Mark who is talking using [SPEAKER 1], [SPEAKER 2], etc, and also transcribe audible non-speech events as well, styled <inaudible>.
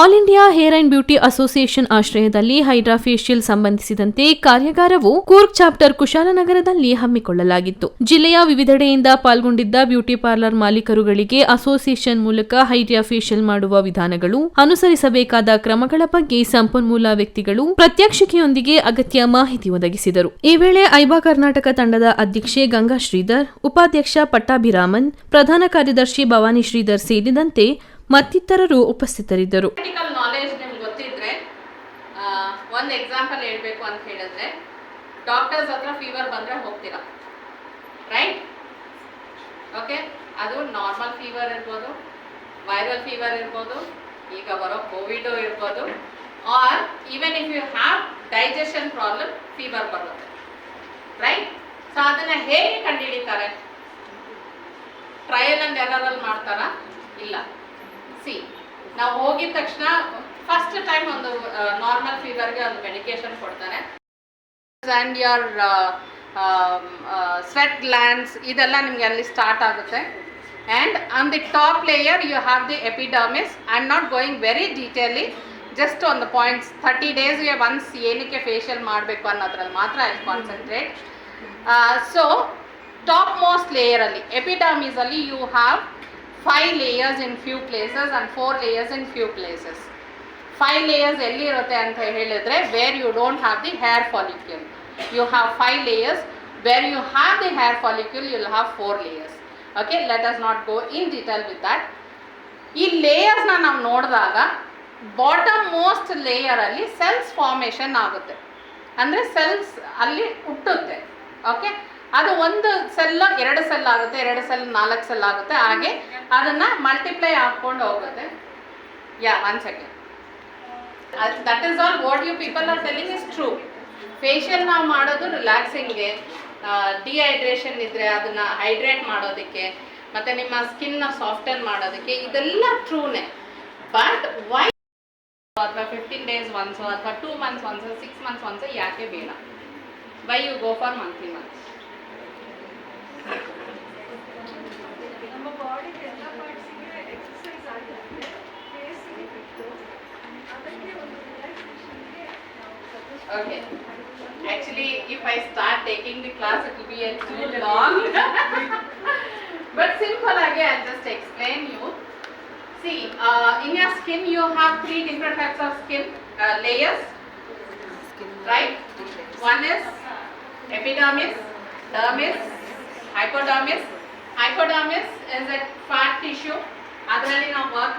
[SPEAKER 1] All India hair and beauty association ಆಶ್ರಯದಲ್ಲಿ hydra facial ಸಂಬಂಧಿಸಿದಂತೆ ಕಾರ್ಯಾಗಾರವು ಕೂರ್ಕ್ ಚಾಪ್ಟರ್ ಕುಶಾಲನಗರದಲ್ಲಿ ಹಮ್ಮಿಕೊಳ್ಳಲಾಗಿತ್ತು. ಜಿಲ್ಲೆಯ ವಿವಿಧೆಡೆಯಿಂದ ಪಾಲ್ಗೊಂಡಿದ್ದ ಬ್ಯೂಟಿ ಪಾರ್ಲರ್ ಮಾಲೀಕರುಗಳಿಗೆ ಅಸೋಸಿಯೇಷನ್ ಮೂಲಕ ಹೈಡ್ರಾ ಫೇಶಿಯಲ್ ಮಾಡುವ ವಿಧಾನಗಳು, ಅನುಸರಿಸಬೇಕಾದ ಕ್ರಮಗಳ ಬಗ್ಗೆ ಸಂಪನ್ಮೂಲ ವ್ಯಕ್ತಿಗಳು ಪ್ರತ್ಯಕ್ಷಿಕೆಯೊಂದಿಗೆ ಅಗತ್ಯ ಮಾಹಿತಿ ಒದಗಿಸಿದರು. ಈ ವೇಳೆ ಐಬಾ ಕರ್ನಾಟಕ ತಂಡದ ಅಧ್ಯಕ್ಷೆ ಗಂಗಾ ಶ್ರೀಧರ್, ಉಪಾಧ್ಯಕ್ಷ ಪಟ್ಟಾಭಿರಾಮನ್, ಪ್ರಧಾನ ಕಾರ್ಯದರ್ಶಿ ಭವಾನಿ ಶ್ರೀಧರ್ ಸೇರಿದಂತೆ ಮತ್ತಿತರರು ಉಪಸ್ಥಿತರಿದ್ದರು.
[SPEAKER 2] ನಾಲೆಜ್ ನಿಮ್ಗೆ ಗೊತ್ತಿದ್ರೆ ಒಂದು ಎಕ್ಸಾಂಪಲ್ ಹೇಳಬೇಕು ಅಂತ ಹೇಳಿದ್ರೆ ಡಾಕ್ಟರ್ಸ್ ಹತ್ರ ಫೀವರ್ ಬಂದರೆ ಹೋಗ್ತೀರಾ? ರೈಟ್ ಓಕೆ ಅದು ನಾರ್ಮಲ್ ಫೀವರ್ ಇರ್ಬೋದು ವೈರಲ್ ಫೀವರ್ ಇರ್ಬೋದು, ಈಗ ಬರೋ ಕೋವಿಡು ಇರ್ಬೋದು or even if you have digestion problem fever ಬರುತ್ತೆ. ರೈಟ್ ಸೊ ಅದನ್ನು ಹೇಗೆ ಕಂಡುಹಿಡಿತಾರೆ? ಟ್ರಯಲ್ ಅಂಡ್ ಎರರಲ್ಲಿ ಮಾಡ್ತಾರಾ? ಇಲ್ಲ. ಸಿ. ನಾವು ಹೋಗಿದ ತಕ್ಷಣ ಫಸ್ಟ್ ಟೈಮ್ ಒಂದು ನಾರ್ಮಲ್ ಫೀವರ್ಗೆ ಒಂದು ಮೆಡಿಕೇಶನ್ ಕೊಡ್ತಾರೆ. ಆ್ಯಂಡ್ ಯುವರ್ ಸ್ವೆಟ್ ಗ್ಲ್ಯಾಂಡ್ಸ್ ಇದೆಲ್ಲ ನಿಮಗೆ ಅಲ್ಲಿ ಸ್ಟಾರ್ಟ್ ಆಗುತ್ತೆ. And on the top layer you have the epidermis I am not going very detailed just ಒಂದು ಪಾಯಿಂಟ್ಸ್ ಥರ್ಟಿ ಡೇಸ್ಗೆ ಒನ್ಸ್ ಏನಕ್ಕೆ ಫೇಶಿಯಲ್ ಮಾಡಬೇಕು ಅನ್ನೋದ್ರಲ್ಲಿ ಮಾತ್ರ I concentrate so top most ಲೇಯರಲ್ಲಿ ಎಪಿಡರ್ಮಿಸಲ್ಲಿ you have five layers in few places and four layers in few places five layers ಎಲ್ಲಿರುತ್ತೆ ಅಂತ ಹೇಳಿದ್ರೆ where you don't have the hair follicle you have five layers where you have the hair follicle you'll have four layers okay let us not go in detail with that ಈ ಲೇಯರ್ಸ್ನ ನಾವು ನೋಡಿದಾಗ bottom most ಲೇಯರಲ್ಲಿ cells formation ಆಗುತ್ತೆ. ಅಂದರೆ cells ಅಲ್ಲಿ ಹುಟ್ಟುತ್ತೆ. Okay ಅದು ಒಂದು ಸೆಲ್ ಎರಡು ಸೆಲ್ ಆಗುತ್ತೆ, ಎರಡು ಸೆಲ್ ನಾಲ್ಕು ಸೆಲ್ ಆಗುತ್ತೆ. ಹಾಗೆ ಅದನ್ನು ಮಲ್ಟಿಪ್ಲೈ ಹಾಕ್ಕೊಂಡು ಹೋಗುತ್ತೆ. Yeah one second that is all what you people are telling is true facial ನಾವು ಮಾಡೋದು ರಿಲ್ಯಾಕ್ಸಿಂಗ್ಗೆ ಡಿಹೈಡ್ರೇಷನ್ ಇದ್ದರೆ ಅದನ್ನು ಹೈಡ್ರೇಟ್ ಮಾಡೋದಕ್ಕೆ, ಮತ್ತು ನಿಮ್ಮ ಸ್ಕಿನ್ನ ಸಾಫ್ಟನ್ ಮಾಡೋದಕ್ಕೆ ಇದೆಲ್ಲ ಟ್ರೂನೇ ಬಟ್ ವೈ ಅಥವಾ ಫಿಫ್ಟೀನ್ ಡೇಸ್ ಒನ್ಸು ಅಥವಾ two months once six months once ಯಾಕೆ ಬೇಡ?
[SPEAKER 3] Why you go for monthly months
[SPEAKER 2] Okay. Actually, if I start taking the class, it will be a too long. <laughs> but simple again, I'll just explain you. See, uh, in your skin, you have three different types of skin uh, layers, right? One is epidermis, dermis, hypodermis. Hypodermis is a fat tissue. ಅದರಲ್ಲಿ ನಾವು work